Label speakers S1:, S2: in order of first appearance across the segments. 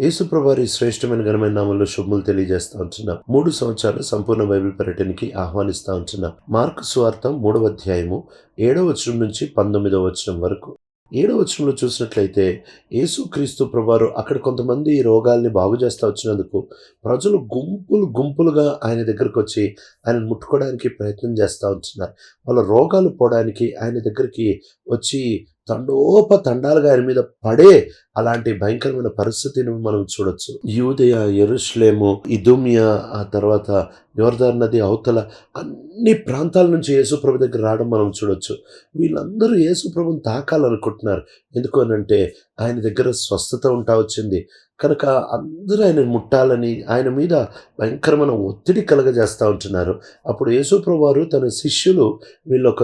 S1: యేసుప్రభారి శ్రేష్టమైన ఘనమైన నామంలో శుభములు తెలియజేస్తా ఉంటున్నాం. మూడు సంవత్సరాలు సంపూర్ణ బైబిల్ పర్యటనకి ఆహ్వానిస్తా ఉంటున్నాం. మార్కు స్వార్థం మూడవ అధ్యాయము ఏడవ వచనం నుంచి పంతొమ్మిదవ వచనం వరకు. ఏడవ వచనంలో చూసినట్లయితే యేసుక్రీస్తు ప్రభారు అక్కడ కొంతమంది ఈ రోగాల్ని బాగు చేస్తూ వచ్చినందుకు ప్రజలు గుంపులు గుంపులుగా ఆయన దగ్గరకు వచ్చి ఆయన ముట్టుకోవడానికి ప్రయత్నం చేస్తూ ఉంటున్నారు. వాళ్ళ రోగాలు పోవడానికి ఆయన దగ్గరికి వచ్చి తండోప తండాలుగా ఆయన మీద పడే అలాంటి భయంకరమైన పరిస్థితిని మనం చూడొచ్చు. యూదయ ఎరుష్లేము ఇదుమియా ఆ తర్వాత యువర్ధార్ నది అవతల అన్ని ప్రాంతాల నుంచి యేసుప్రభు దగ్గర రావడం మనం చూడొచ్చు. వీళ్ళందరూ యేసుప్రభుని తాకాలనుకుంటున్నారు. ఎందుకు అనంటే ఆయన దగ్గర స్వస్థత ఉంటా వచ్చింది. కనుక అందరూ ఆయన ముట్టాలని ఆయన మీద భయంకరమైన ఒత్తిడి కలగజేస్తూ ఉంటున్నారు. అప్పుడు యేసుప్రభు వారు తన శిష్యులు వీళ్ళు ఒక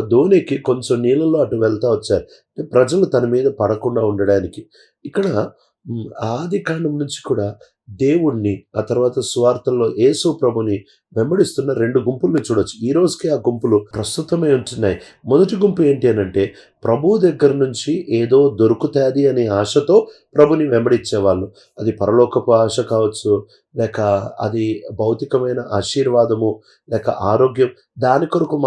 S1: కొంచెం నీళ్ళలో అటు వెళ్తూ వచ్చారు. ప్రజలు తన మీద పడకుండా ఉండడానికి. ఇక్కడ ఆది కాండం నుంచి కూడా దేవుణ్ణి ఆ తర్వాత సువార్తల్లో యేసు ప్రభుని వెంబడిస్తున్న రెండు గుంపుల్ని చూడొచ్చు. ఈ రోజుకి ఆ గుంపులు ప్రస్తుతమే ఉంటున్నాయి. మొదటి గుంపు ఏంటి అని అంటే ప్రభు దగ్గర నుంచి ఏదో దొరుకుతుంది అనే ఆశతో ప్రభుని వెంబడించేవాళ్ళు. అది పరలోకపు ఆశ కావచ్చు లేక అది భౌతికమైన ఆశీర్వాదము లేక ఆరోగ్యం దాని కొరకు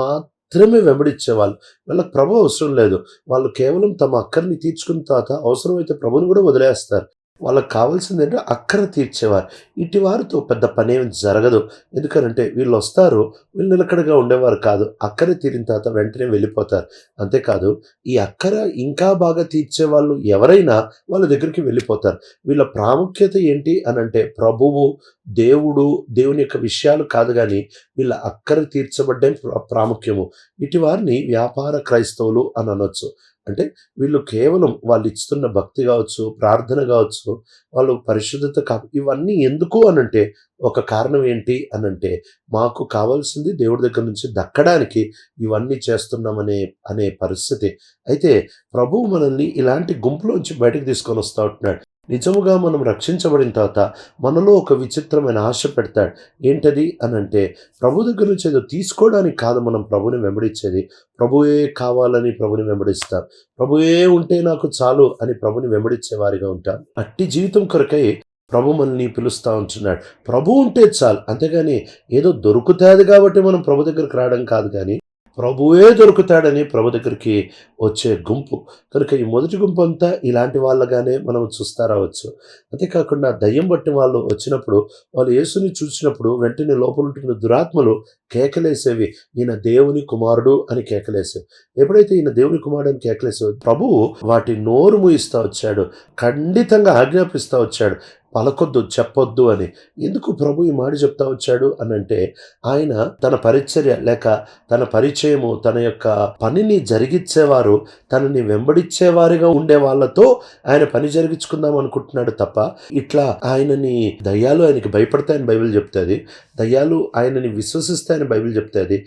S1: మాత్రమే వెంబడించేవాళ్ళు. వాళ్ళకి ప్రభు అవసరం లేదు. వాళ్ళు కేవలం తమ అక్కర్ని తీర్చుకున్న తర్వాత అవసరమైతే ప్రభుని కూడా వదిలేస్తారు. వాళ్ళకి కావాల్సింది ఏంటంటే అక్కర తీర్చేవారు. ఇటు వారితో పెద్ద పని ఏమి జరగదు. ఎందుకనంటే వీళ్ళు వస్తారు వీళ్ళు నిలకడగా ఉండేవారు కాదు. అక్కర తీరిన తర్వాత వెంటనే వెళ్ళిపోతారు. అంతేకాదు ఈ అక్కర ఇంకా బాగా తీర్చే వాళ్ళు ఎవరైనా వాళ్ళ దగ్గరికి వెళ్ళిపోతారు. వీళ్ళ ప్రాముఖ్యత ఏంటి అని అంటే ప్రభువు దేవుడు దేవుని యొక్క విషయాలు కాదు కానీ వీళ్ళ అక్కర తీర్చబడ్డే ప్రాముఖ్యము. ఇటు వారిని వ్యాపార క్రైస్తవులు అని అనొచ్చు అంటే వీళ్ళు కేవలం వాళ్ళు ఇస్తున్న భక్తి కావచ్చు ప్రార్థన కావచ్చు వాళ్ళు పరిశుద్ధత కా ఇవన్నీ ఎందుకు అనంటే ఒక కారణం ఏంటి అనంటే మాకు కావాల్సింది దేవుడి దగ్గర నుంచి దక్కడానికి ఇవన్నీ చేస్తున్నామనే అనే పరిస్థితి. అయితే ప్రభువు మనల్ని ఇలాంటి గుంపులోంచి బయటకు తీసుకొని వస్తూ ఉంటున్నాడు. నిజముగా మనం రక్షించబడిన తర్వాత మనలో ఒక విచిత్రమైన ఆశ పెడతాడు. ఏంటది అంటే ప్రభు దగ్గర నుంచి ఏదో తీసుకోవడానికి కాదు మనం ప్రభుని వెంబడించేది. ప్రభువే కావాలని ప్రభుని వెంబడిస్తాం. ప్రభువే ఉంటే నాకు చాలు అని ప్రభుని వెంబడించే వారిగా ఉంటాం. అట్టి జీవితం కొరకై ప్రభు మనల్ని పిలుస్తూ ఉంటున్నాడు. ప్రభు ఉంటే చాలు. అంతేగాని ఏదో దొరుకుతుంది కాబట్టి మనం ప్రభు దగ్గరికి రావడం కాదు కానీ ప్రభువే దొరుకుతాడని ప్రభు దగ్గరికి వచ్చే గుంపు. కనుక ఈ మొదటి గుంపు అంతా ఇలాంటి వాళ్ళగానే మనం చూస్తా రావచ్చు. అంతేకాకుండా దయ్యం పట్టిన వాళ్ళు వచ్చినప్పుడు వాళ్ళు యేసుని చూసినప్పుడు వెంటనే లోపల ఉంటున్న దురాత్మలు కేకలేసేవి. ఈయన దేవుని కుమారుడు అని కేకలేసేవి. ఎప్పుడైతే ఈయన దేవుని కుమారుడు అని కేకలేసేవి ప్రభువు వాటి నోరు ముయిస్తా వచ్చాడు. ఖండితంగా ఆజ్ఞాపిస్తా వచ్చాడు. పలకొద్దు చెప్పొద్దు అని. ఎందుకు ప్రభు ఈ మాట చెప్తా వచ్చాడు అని అంటే ఆయన తన పరిచర్య లేక తన పరిచయము తన యొక్క పనిని జరిగించేవారు తనని వెంబడించేవారిగా ఉండే వాళ్ళతో ఆయన పని జరిగించుకుందాం అనుకుంటున్నాడు తప్ప ఇట్లా ఆయనని దయ్యాలు ఆయనకి భయపడతాయని బైబిల్ చెప్తుంది. దయ్యాలు ఆయనని విశ్వసిస్తాయని బైబిల్ చెప్తుంది.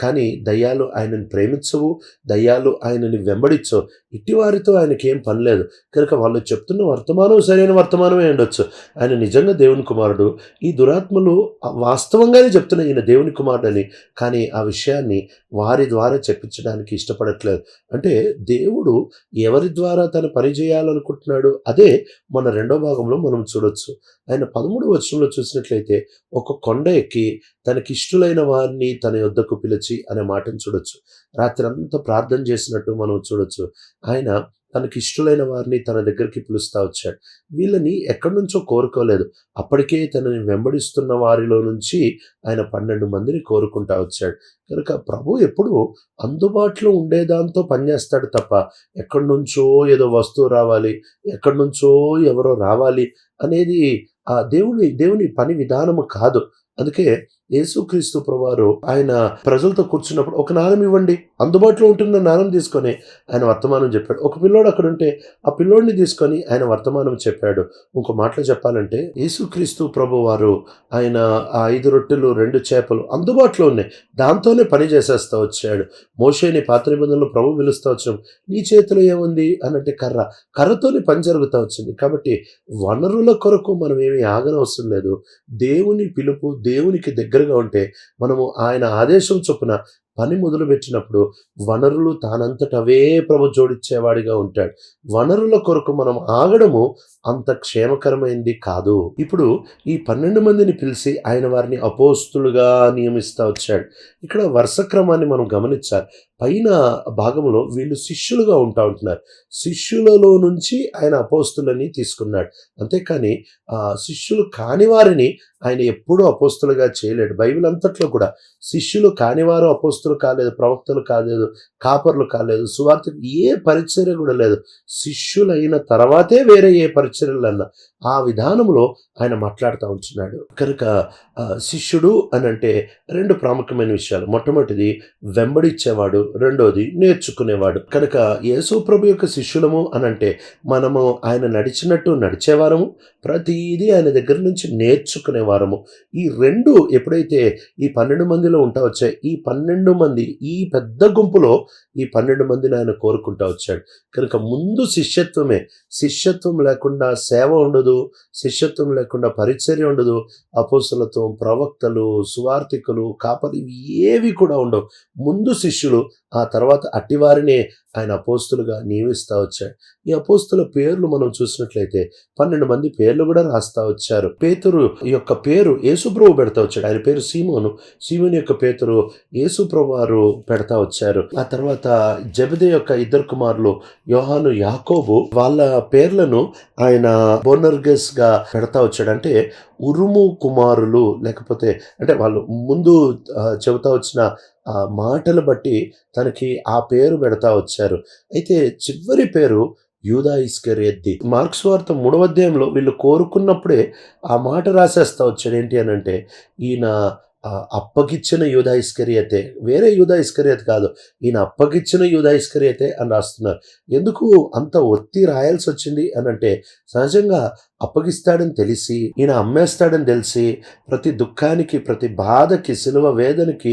S1: కానీ దయ్యాలు ఆయనని ప్రేమించవు దయ్యాలు ఆయనని వెంబడించవు. ఇట్టి వారితో ఆయనకి ఏం పని లేదు. కనుక వాళ్ళు చెప్తున్న వర్తమానం సరైన వర్తమానమే ఉండొచ్చు. ఆయన నిజంగా దేవుని కుమారుడు. ఈ దురాత్మలు వాస్తవంగానే చెప్తున్న ఈయన దేవుని కుమారుడు అని కానీ ఆ విషయాన్ని వారి ద్వారా చెప్పించడానికి ఇష్టపడట్లేదు. అంటే దేవుడు ఎవరి ద్వారా తన పని చేయాలనుకుంటున్నాడు అదే మన రెండో భాగంలో మనం చూడొచ్చు. ఆయన పదమూడు వచనంలో చూసినట్లయితే ఒక కొండ ఎక్కి తనకి ఇష్టలైన వారిని తన యొద్దకు పిలిచి అనే మాటను చూడొచ్చు. రాత్రి అంతా ప్రార్థన చేసినట్టు మనం చూడొచ్చు. ఆయన తనకి ఇష్టలైన వారిని తన దగ్గరికి పిలుస్తా వచ్చాడు. వీళ్ళని ఎక్కడి నుంచో కోరుకోలేదు. అప్పటికే తనని వెంబడిస్తున్న వారిలో నుంచి ఆయన పన్నెండు మందిని కోరుకుంటా వచ్చాడు. కనుక ప్రభు ఎప్పుడు అందుబాటులో ఉండేదాంతో పనిచేస్తాడు తప్ప ఎక్కడి నుంచో ఏదో వస్తువు రావాలి ఎక్కడి నుంచో ఎవరో రావాలి అనేది ఆ దేవుని దేవుని పని విధానము కాదు. ಅದಕ್ಕೆ యేసుక్రీస్తు ప్రభువారు ఆయన ప్రజలతో కూర్చున్నప్పుడు ఒక నాణం ఇవ్వండి. అందుబాటులో ఉంటున్న నాణం తీసుకొని ఆయన వర్తమానం చెప్పాడు. ఒక పిల్లోడు అక్కడ ఉంటే ఆ పిల్లోడిని తీసుకొని ఆయన వర్తమానం చెప్పాడు. ఇంకో మాటలో చెప్పాలంటే యేసుక్రీస్తు ప్రభు వారు ఆయన ఆ ఐదు రొట్టెలు రెండు చేపలు అందుబాటులో ఉన్నాయి. దాంతోనే పని చేసేస్తా వచ్చాడు. మోషేని పాత నిబంధనలు ప్రభు పిలుస్తూ వచ్చాం. నీ చేతిలో ఏముంది? అనంటే కర్ర. కర్రతోనే పని జరుగుతూ వచ్చింది. కాబట్టి వనరుల కొరకు మనం ఏమీ ఆగనవసరం లేదు. దేవుని పిలుపు దేవునికి దగ్గర దగ్గరగా ఉంటే మనము ఆయన ఆదేశం చొప్పున పని మొదలుపెట్టినప్పుడు వనరులు తానంతట అవే ప్రభు జోడించేవాడిగా ఉంటాడు. వనరుల కొరకు మనం ఆగడము అంత క్షేమకరమైంది కాదు. ఇప్పుడు ఈ పన్నెండు మందిని పిలిచి ఆయన వారిని అపోస్తులుగా నియమిస్తూ వచ్చాడు. ఇక్కడ వరుస క్రమాన్ని మనం గమనించాలి. పైన భాగంలో వీళ్ళు శిష్యులుగా ఉంటా ఉంటున్నారు. శిష్యులలో నుంచి ఆయన అపోస్తులని తీసుకున్నాడు. అంతేకాని శిష్యులు కాని వారిని ఆయన ఎప్పుడూ అపోస్తులుగా చేయలేడు. బైబిల్ అంతట్లో కూడా శిష్యులు కానివారు అపోస్తు అపోస్తులు కాలేదు ప్రవక్తలు కాలేదు కాపర్లు కాలేదు సువార్త ఏ పరిచర్య కూడా లేదు. శిష్యులైన తర్వాతే వేరే ఏ పరిచర్యలు అన్న ఆ విధానంలో ఆయన మాట్లాడుతూ ఉంటున్నాడు. కనుక శిష్యుడు అని అంటే రెండు ప్రాముఖ్యమైన విషయాలు. మొట్టమొదటిది వెంబడిచ్చేవాడు రెండోది నేర్చుకునేవాడు. కనుక యేసు ప్రభు యొక్క శిష్యులము అని అంటే మనము ఆయన నడిచినట్టు నడిచేవారము ప్రతిదీ ఆయన దగ్గర నుంచి నేర్చుకునేవారము. ఈ రెండు ఎప్పుడైతే ఈ పన్నెండు మందిలో ఉంటా వచ్చాయి ఈ పన్నెండు మంది. ఈ పెద్ద గుంపులో ఈ పన్నెండు మందిని ఆయన కోరుకుంటా వచ్చాడు. కనుక ముందు శిష్యత్వమే. శిష్యత్వం లేకుండా సేవ ఉండదు. శిష్యత్వం లేకుండా పరిచర్య ఉండదు. అపోసలత్వం ప్రవక్తలు సువార్థికులు కాపలు ఏవి కూడా ఉండవు. ముందు శిష్యులు ఆ తర్వాత అట్టివారినే ఆయన అపోస్తులుగా నియమిస్తూ వచ్చాడు. ఈ అపోస్తుల పేర్లు మనం చూసినట్లయితే పన్నెండు మంది పేర్లు కూడా రాస్తా వచ్చారు. పేతురు యొక్క పేరు యేసుప్రభు పెడతా వచ్చాడు. ఆయన పేరు సీమోను. సీమోని యొక్క పేతురు యేసుప్రభు వారు పెడతా వచ్చారు. ఆ తర్వాత జబిదే యొక్క ఇద్దరు కుమారులు యోహాను యాకోబు వాళ్ళ పేర్లను ఆయన బోనర్గస్గా పెడతా వచ్చాడు. అంటే ఉరుము కుమారులు లేకపోతే అంటే వాళ్ళు ముందు చెబుతా వచ్చిన ఆ మాటలు బట్టి తనకి ఆ పేరు పెడతా వచ్చారు. అయితే చివరి పేరు యూదా ఇస్కరియద్ది మార్క్స్ వార్త మూడవ అధ్యాయంలో వీళ్ళు కోరుకున్నప్పుడే ఆ మాట రాసేస్తా వచ్చాడు. ఏంటి అని అంటే ఈయన అప్పగిచ్చిన యూదా ఇస్కరియతే వేరే యూదా ఇస్కరియత్ కాదు ఈయన అప్పగిచ్చిన యూదా ఇస్కరియతే అని రాస్తున్నారు. ఎందుకు అంత ఒత్తి రాయాల్సి వచ్చింది అని అంటే సహజంగా అప్పగిస్తాడని తెలిసి ఈయన అమ్మేస్తాడని తెలిసి ప్రతి దుఃఖానికి ప్రతి బాధకి సిలువ వేదనకి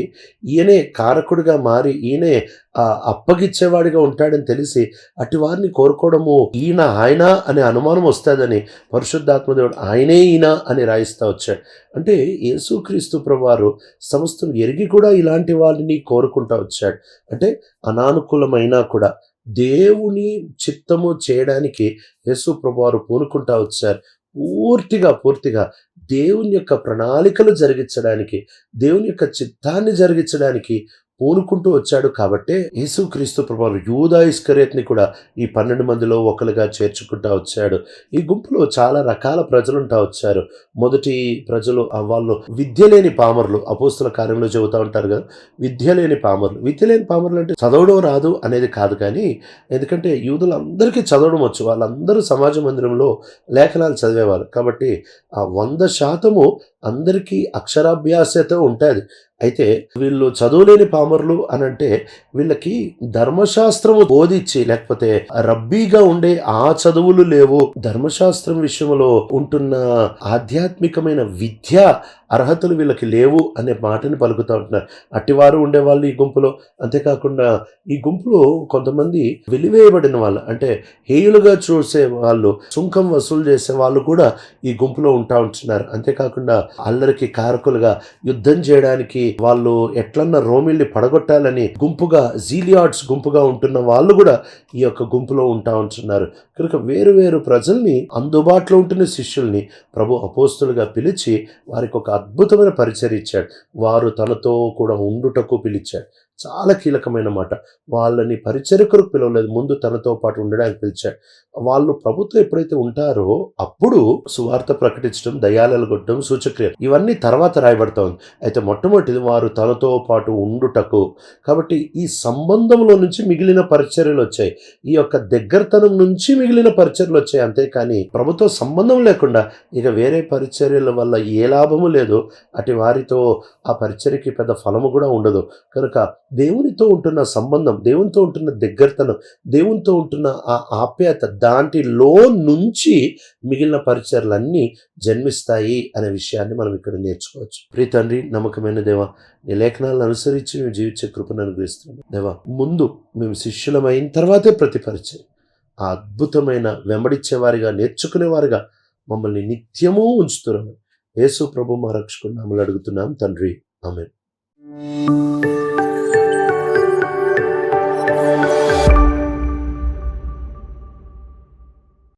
S1: ఈయనే కారకుడిగా మారి ఈయనే ఆ, అప్పగిచ్చేవాడిగా ఉంటాడని తెలిసి అటు వారిని కోరుకోవడము ఈయన ఆయన అనే అనుమానం వస్తుందని పరిశుద్ధాత్మదేవుడు ఆయనే ఈయన అని రాయిస్తా వచ్చాడు. అంటే యేసుక్రీస్తు ప్రభువారు సమస్తం ఎరిగి కూడా ఇలాంటి వాళ్ళని కోరుకుంటా వచ్చాడు. అంటే అనానుకూలమైనా కూడా దేవుని చిత్తము చేయడానికి యేసు ప్రభువారు పూనుకుంటా వచ్చారు. పూర్తిగా పూర్తిగా దేవుని యొక్క ప్రణాళికలు జరిగించడానికి దేవుని యొక్క చిత్తాన్ని జరిగించడానికి పూనుకుంటూ వచ్చాడు కాబట్టే యేసుక్రీస్తు ప్రభు యూదా ఇస్కరేత్ని కూడా ఈ పన్నెండు మందిలో ఒకరుగా చేర్చుకుంటా వచ్చాడు. ఈ గుంపులో చాలా రకాల ప్రజలు ఉంటా వచ్చారు. మొదటి ప్రజలు వాళ్ళు విద్య లేని పామరులు. అపోస్తుల కార్యంలో చెబుతూ ఉంటారు కదా విద్య లేని పామరులు. విద్య లేని పామర్లు అంటే చదవడం రాదు అనేది కాదు కానీ ఎందుకంటే యూదులందరికీ చదవడం వచ్చు. వాళ్ళందరూ సమాజ మందిరంలో లేఖనాలు చదివేవారు. కాబట్టి ఆ వంద శాతము అందరికీ అక్షరాభ్యాసత ఉంటుంది. అయితే వీళ్ళు చదువులేని పామరులు అని అంటే వీళ్ళకి ధర్మశాస్త్రము బోధించి లేకపోతే రబ్బీగా ఉండే ఆ చదువులు లేవు. ధర్మశాస్త్రం విషయంలో ఉంటున్న ఆధ్యాత్మికమైన విద్య అర్హతలు వీళ్ళకి లేవు అనే మాటని పలుకుతూ ఉంటున్నారు. అట్టివారు ఉండేవాళ్ళు ఈ గుంపులో. అంతేకాకుండా ఈ గుంపులో కొంతమంది వెలివేయబడిన వాళ్ళు అంటే హేయులుగా చూసే వాళ్ళు సుంకం వసూలు చేసే వాళ్ళు కూడా ఈ గుంపులో ఉంటా ఉంటున్నారు. అంతేకాకుండా అల్లరికి కారకులుగా యుద్ధం చేయడానికి వాళ్ళు ఎట్లన్నా రోమిల్ని పడగొట్టాలని గుంపుగా జీలియాడ్స్ గుంపుగా ఉంటున్న వాళ్ళు కూడా ఈ యొక్క గుంపులో ఉంటా ఉంటున్నారు. కనుక వేరు వేరు ప్రజల్ని అందుబాటులో ఉంటున్న శిష్యుల్ని ప్రభు అపోస్తులుగా పిలిచి వారికి ఒక అద్భుతమైన పరిచయం ఇచ్చాడు. వారు తనతో కూడా ఉండుటకు పిలిచాడు. చాలా కీలకమైన మాట. వాళ్ళని పరిచరికరకు పిలవలేదు. ముందు తనతో పాటు ఉండడానికి పిలిచాడు. వాళ్ళు ప్రభుత్వం ఎప్పుడైతే ఉంటారో అప్పుడు సువార్త ప్రకటించడం దయాలలు కొట్టడం సూచక్రియ ఇవన్నీ తర్వాత రాయబడతా ఉంది. అయితే మొట్టమొదటిది వారు తనతో పాటు ఉండుటకు. కాబట్టి ఈ సంబంధంలో నుంచి మిగిలిన పరిచర్యలు వచ్చాయి. ఈ యొక్క దగ్గరతనం నుంచి మిగిలిన పరిచర్యలు వచ్చాయి అంతేకాని ప్రభుత్వ సంబంధం లేకుండా ఇక వేరే పరిచర్యల వల్ల ఏ లాభము లేదు. అటు వారితో ఆ పరిచర్యకి పెద్ద ఫలము కూడా ఉండదు. కనుక దేవునితో ఉంటున్న సంబంధం దేవునితో ఉంటున్న దగ్గరతనం దేవునితో ఉంటున్న ఆ ఆప్యాయత దాంట్లో నుంచి మిగిలిన పరిచయాలన్నీ జన్మిస్తాయి అనే విషయాన్ని మనం ఇక్కడ నేర్చుకోవచ్చు. ప్రీ తండ్రి నమ్మకమైన దేవ నీ లేఖనాలను అనుసరించి మేము జీవించే కృపను అనుగ్రహిస్తున్నాం దేవా ముందు మేము శిష్యులమైన తర్వాతే ప్రతి పరిచయం ఆ అద్భుతమైన వెంబడించేవారిగా నేర్చుకునేవారిగా మమ్మల్ని నిత్యము ఉంచుతున్నాము. యేసు ప్రభు మా రక్షకుని అడుగుతున్నాం. తండ్రి ఆమె